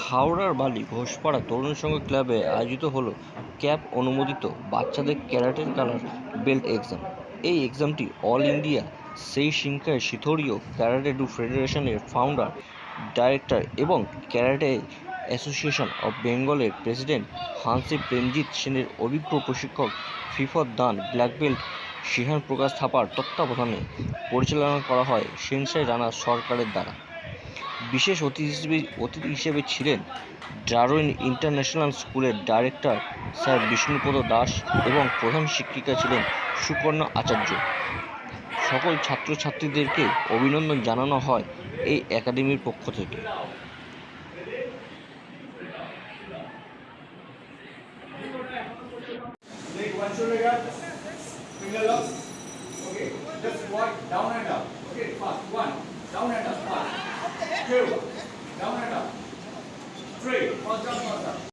হাওড়ার বালি ঘোষপাড়া তরুণ সংঘ ক্লাবে আয়োজিত হলো ক্যাব অনুমোদিত বাচ্চাদের ক্যারাটে কালার বেল্ট এক্সাম। এই এক্সামটি অল ইন্ডিয়া, সেই শিঙ্কায় শিথোরীয় ক্যারাটে ডু ফেডারেশনের ফাউন্ডার, ডাইরেক্টর এবং ক্যারাটে অ্যাসোসিয়েশন অব বেঙ্গলের প্রেসিডেন্ট হানসি প্রেমজিৎ সেনের অভিজ্ঞ প্রশিক্ষক fifth dan black belt Shihan Prakash Thapar তত্ত্বাবধানে পরিচালনা করা হয় সেনসাই রানা সরকারের দ্বারা। বিশেষ অতিথি হিসেবে অতিথি হিসেবে ছিলেন ডারউইন ইন্টারন্যাশনাল স্কুলের ডাইরেক্টর স্যার বিষ্ণুপদ দাস এবং প্রধান শিক্ষিকা ছিলেন সুকন্যা আচার্য সকল ছাত্রছাত্রীদেরকে অভিনন্দন জানানো হয় এই একাডেমির পক্ষ থেকে just squat down and up. Okay, fast. One, down and up, fast. Two, down and up. Three, fast down, fast up.